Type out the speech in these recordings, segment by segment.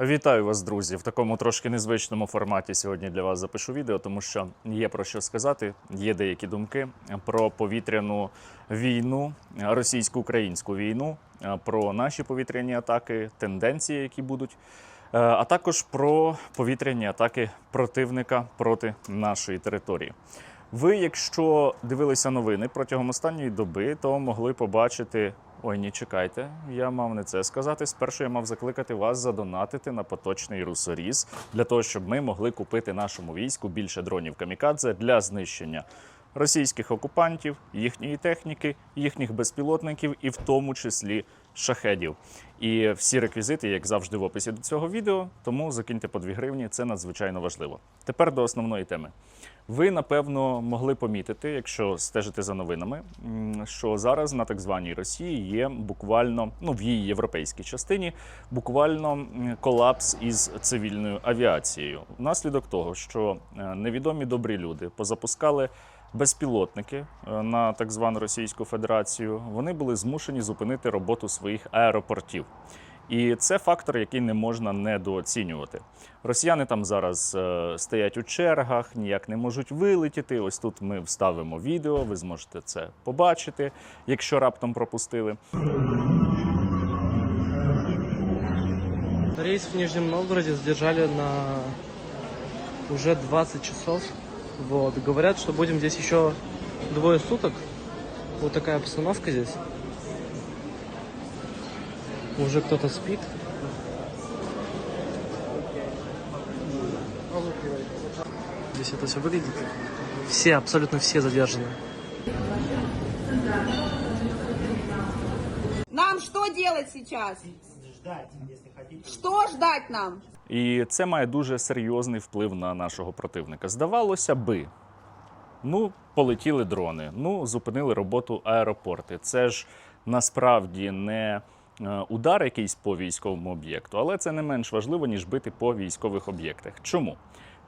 Вітаю вас, друзі! В такому трошки незвичному форматі сьогодні для вас запишу відео, тому що є про що сказати. Є деякі думки про повітряну війну, російсько-українську війну, про наші повітряні атаки, тенденції, які будуть, е, а також про повітряні атаки противника проти нашої території. Ви, якщо дивилися новини протягом останньої доби, то могли побачити. Ой, ні, чекайте, я мав не це сказати. Спершу я мав закликати вас задонатити на поточний русоріз для того, щоб ми могли купити нашому війську більше дронів камікадзе для знищення російських окупантів, їхньої техніки, їхніх безпілотників і в тому числі шахедів. І всі реквізити, як завжди, в описі до цього відео. Тому закиньте по 2 гривні, це надзвичайно важливо. Тепер до основної теми. Ви напевно могли помітити, якщо стежите за новинами, що зараз на так званій Росії є буквально ну в її європейській частині буквально колапс із цивільною авіацією. Внаслідок того, що е, невідомі добрі люди позапускали безпілотники е, на так звану Російську Федерацію, вони були змушені зупинити роботу своїх аеропортів. І це фактор, який не можна недооцінювати. Росіяни там зараз е, стоять у чергах, ніяк не можуть вилетіти. Ось тут ми вставимо відео, ви зможете це побачити, якщо раптом пропустили. Рейс в Нижнем Новгороде задержали на уже 20 часов. Вот. Говорят, что будем здесь еще двое суток. Вот такая обстановка здесь. Уже кто-то спит. Здесь это все выглядит. Все, абсолютно все задержаны. Нам что делать сейчас? ждать, если хотите. Что ждать нам? І це має дуже серйозний вплив на нашого противника. Здавалося би, ну, полетіли дрони, ну, зупинили роботу аеропорти. Це ж насправді не е, удар якийсь по військовому об'єкту, але це не менш важливо, ніж бити по військових об'єктах. Чому?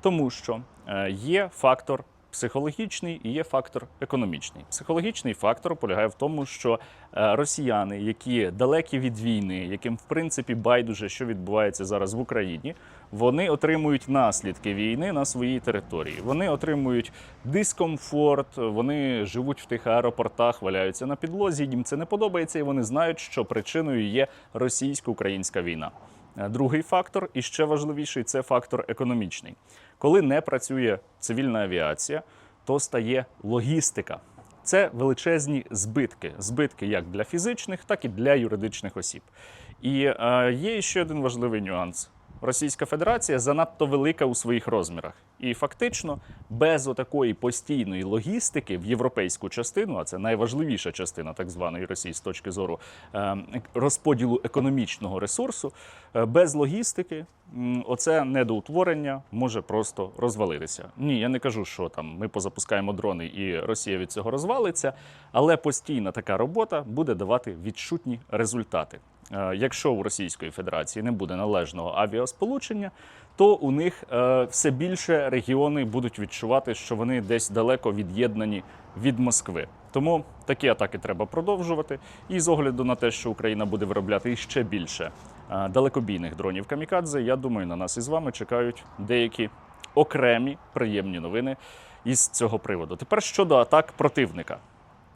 Тому що е, є фактор. Психологічний і є фактор економічний. Психологічний фактор полягає в тому, що е, росіяни, які далекі від війни, яким в принципі байдуже, що відбувається зараз в Україні, вони отримують наслідки війни на своїй території. Вони отримують дискомфорт, вони живуть в тих аеропортах, валяються на підлозі. Їм це не подобається, і вони знають, що причиною є російсько-українська війна. Е, Другий фактор, і ще важливіший, це фактор економічний. Коли не працює цивільна авіація, то стає логістика. Це величезні збитки. Збитки як для фізичних, так і для юридичних осіб. І е, є ще один важливий нюанс. Російська Федерація занадто велика у своїх розмірах. І фактично без отакої постійної логістики в європейську частину, а це найважливіша частина так званої Росії з точки зору е, розподілу економічного ресурсу, е, без логістики оце недоутворення може просто розвалитися. Ні, я не кажу, що там ми позапускаємо дрони і Росія від цього розвалиться, але постійна така робота буде давати відчутні результати. Е, Якщо у Російської Федерації не буде належного авіасполучення, то у них е, все більше регіони будуть відчувати, що вони десь далеко від'єднані від Москви. Тому такі атаки треба продовжувати. І з огляду на те, що Україна буде виробляти іще більше е, далекобійних дронів камікадзе, я думаю, на нас із вами чекають деякі окремі приємні новини із цього приводу. Тепер щодо атак противника.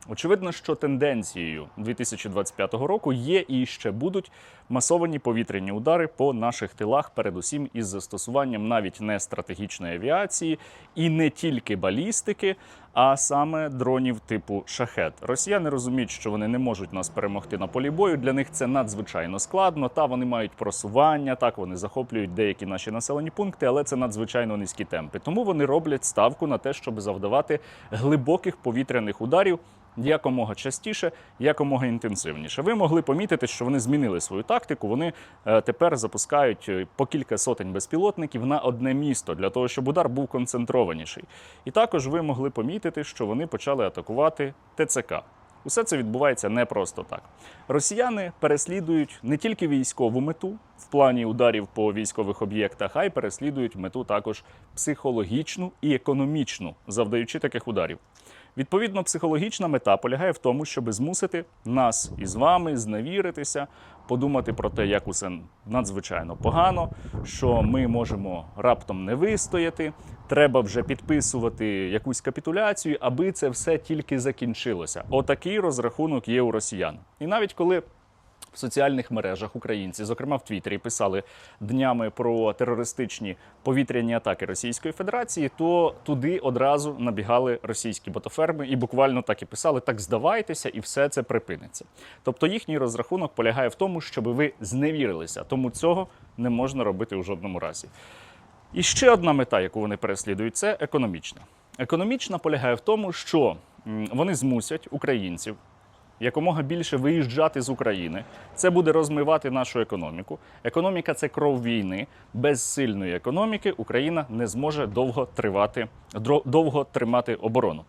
Очевидно, що тенденцією 2025 року є і ще будуть масовані повітряні удари по наших тилах, передусім із застосуванням навіть не стратегічної авіації і не тільки балістики, а саме дронів типу шахет. Росіяни розуміють, що вони не можуть нас перемогти на полі бою. Для них це надзвичайно складно. Та вони мають просування, так вони захоплюють деякі наші населені пункти, але це надзвичайно низькі темпи. Тому вони роблять ставку на те, щоб завдавати глибоких повітряних ударів якомога частіше, якомога інтенсивніше. Ви могли помітити, що вони змінили свою тактику. Вони е, тепер запускають е, по кілька сотень безпілотників на одне місто для того, щоб удар був концентрованіший. І також ви могли помітити, що вони почали атакувати ТЦК. Усе це відбувається не просто так. Росіяни переслідують не тільки військову мету в плані ударів по військових об'єктах, а й переслідують мету також психологічну і економічну, завдаючи таких ударів. Відповідно, психологічна мета полягає в тому, щоб змусити нас із вами зневіритися, подумати про те, як усе надзвичайно погано, що ми можемо раптом не вистояти. Треба вже підписувати якусь капітуляцію, аби це все тільки закінчилося. Отакий розрахунок є у росіян. І навіть коли в соціальних мережах українці, зокрема в Твіттері, писали днями про терористичні повітряні атаки Російської Федерації, то туди одразу набігали російські ботоферми і буквально так і писали: так здавайтеся, і все це припиниться. Тобто їхній розрахунок полягає в тому, щоб ви зневірилися. Тому цього не можна робити у жодному разі. І ще одна мета, яку вони переслідують, це економічна. Економічна полягає в тому, що вони змусять українців якомога більше виїжджати з України. Це буде розмивати нашу економіку. Економіка це кров війни. Без сильної економіки Україна не зможе довго тривати, довго тримати оборону.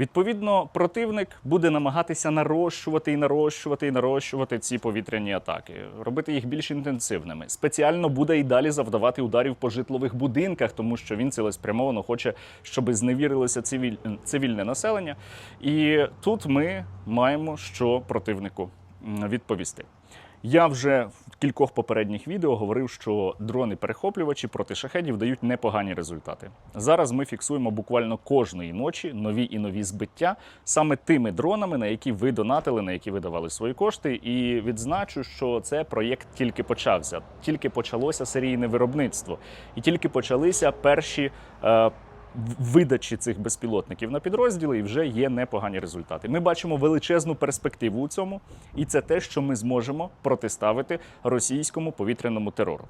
Відповідно, противник буде намагатися нарощувати і нарощувати і нарощувати ці повітряні атаки, робити їх більш інтенсивними. Спеціально буде і далі завдавати ударів по житлових будинках, тому що він цілеспрямовано хоче, щоб зневірилося цивіль... цивільне населення. І тут ми маємо що противнику відповісти. Я вже кількох попередніх відео говорив, що дрони-перехоплювачі проти шахедів дають непогані результати. Зараз ми фіксуємо буквально кожної ночі нові і нові збиття саме тими дронами, на які ви донатили, на які ви давали свої кошти. І відзначу, що це проєкт тільки почався, тільки почалося серійне виробництво, і тільки почалися перші. Е, видачі цих безпілотників на підрозділи і вже є непогані результати. Ми бачимо величезну перспективу у цьому, і це те, що ми зможемо протиставити російському повітряному терору.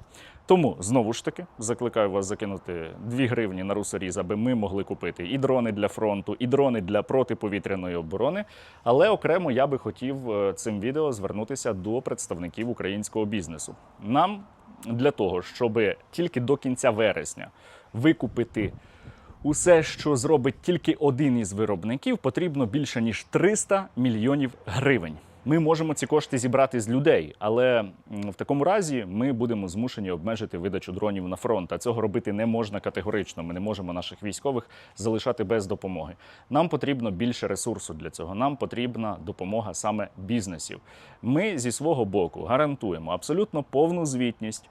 Тому знову ж таки закликаю вас закинути 2 гривні на русоріз, аби ми могли купити і дрони для фронту, і дрони для протиповітряної оборони. Але окремо я би хотів е, цим відео звернутися до представників українського бізнесу. Нам для того, щоб тільки до кінця вересня викупити Усе, що зробить тільки один із виробників, потрібно більше ніж 300 мільйонів гривень. Ми можемо ці кошти зібрати з людей, але в такому разі ми будемо змушені обмежити видачу дронів на фронт. А цього робити не можна категорично. Ми не можемо наших військових залишати без допомоги. Нам потрібно більше ресурсу для цього. Нам потрібна допомога саме бізнесів. Ми зі свого боку гарантуємо абсолютно повну звітність.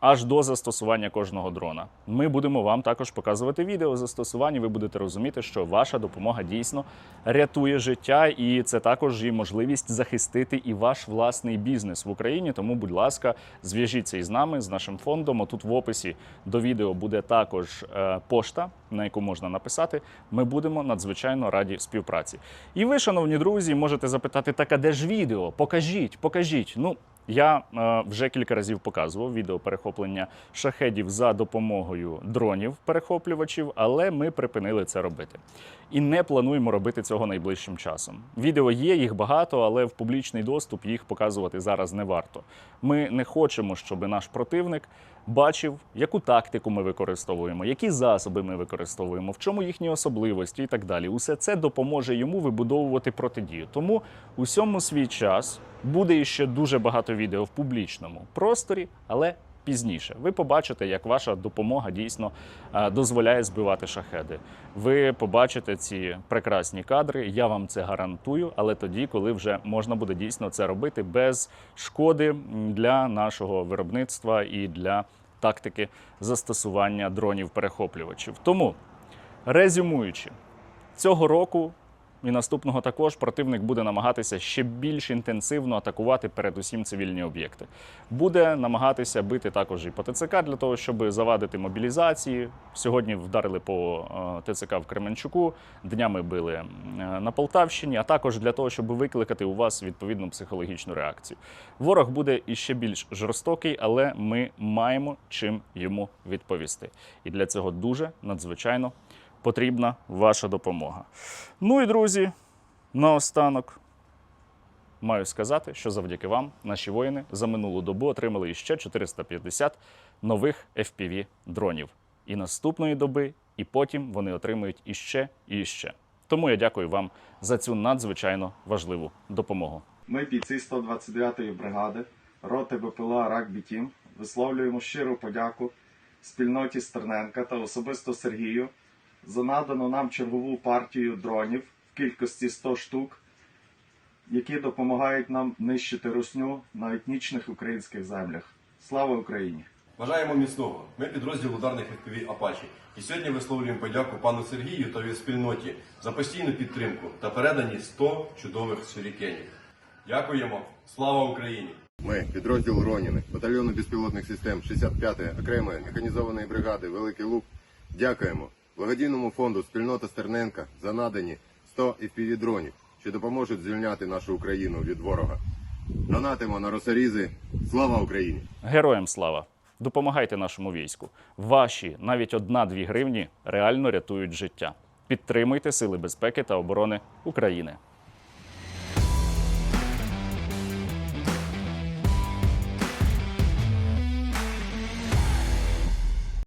Аж до застосування кожного дрона. Ми будемо вам також показувати відео застосування. Ви будете розуміти, що ваша допомога дійсно рятує життя, і це також і можливість захистити і ваш власний бізнес в Україні. Тому, будь ласка, зв'яжіться із нами, з нашим фондом. Отут в описі до відео буде також е, пошта, на яку можна написати. Ми будемо надзвичайно раді співпраці. І ви, шановні друзі, можете запитати: так, а де ж відео? Покажіть, покажіть. Ну. Я е, вже кілька разів показував відео перехоплення шахедів за допомогою дронів перехоплювачів, але ми припинили це робити. І не плануємо робити цього найближчим часом. Відео є, їх багато, але в публічний доступ їх показувати зараз не варто. Ми не хочемо, щоб наш противник бачив, яку тактику ми використовуємо, які засоби ми використовуємо, в чому їхні особливості і так далі. Усе це допоможе йому вибудовувати протидію. Тому усьому свій час буде іще дуже багато відео в публічному просторі, але пізніше. Ви побачите, як ваша допомога дійсно е, дозволяє збивати шахеди. Ви побачите ці прекрасні кадри. Я вам це гарантую, але тоді, коли вже можна буде дійсно це робити без шкоди для нашого виробництва і для тактики застосування дронів-перехоплювачів. Тому резюмуючи, цього року і наступного також противник буде намагатися ще більш інтенсивно атакувати передусім цивільні об'єкти. Буде намагатися бити також і по ТЦК для того, щоб завадити мобілізації. Сьогодні вдарили по е, ТЦК в Кременчуку, днями били е, на Полтавщині, а також для того, щоб викликати у вас відповідну психологічну реакцію. Ворог буде іще більш жорстокий, але ми маємо чим йому відповісти. І для цього дуже надзвичайно потрібна ваша допомога. Ну і друзі, наостанок маю сказати, що завдяки вам наші воїни за минулу добу отримали іще 450 нових fpv дронів. І наступної доби, і потім вони отримують іще і іще. Тому я дякую вам за цю надзвичайно важливу допомогу. Ми, бійці 129-ї бригади, роти БПЛА Рак Тім, висловлюємо щиру подяку спільноті Стерненка та особисто Сергію за надану нам чергову партію дронів в кількості 100 штук, які допомагають нам нищити русню на етнічних українських землях. Слава Україні! Бажаємо міцного. Ми підрозділ ударних FPV Апачі. І сьогодні висловлюємо подяку пану Сергію та його спільноті за постійну підтримку та передані 100 чудових сюрікенів. Дякуємо! Слава Україні! Ми, підрозділ Роніни, батальйону безпілотних систем 65-ї окремої механізованої бригади Великий Лук, дякуємо благодійному фонду Спільнота Стерненка за надані 100 FPV-дронів, що допоможуть звільняти нашу Україну від ворога. Донатимо на росарізи. Слава Україні! Героям слава! Допомагайте нашому війську. Ваші навіть одна-дві гривні реально рятують життя. Підтримуйте Сили безпеки та оборони України.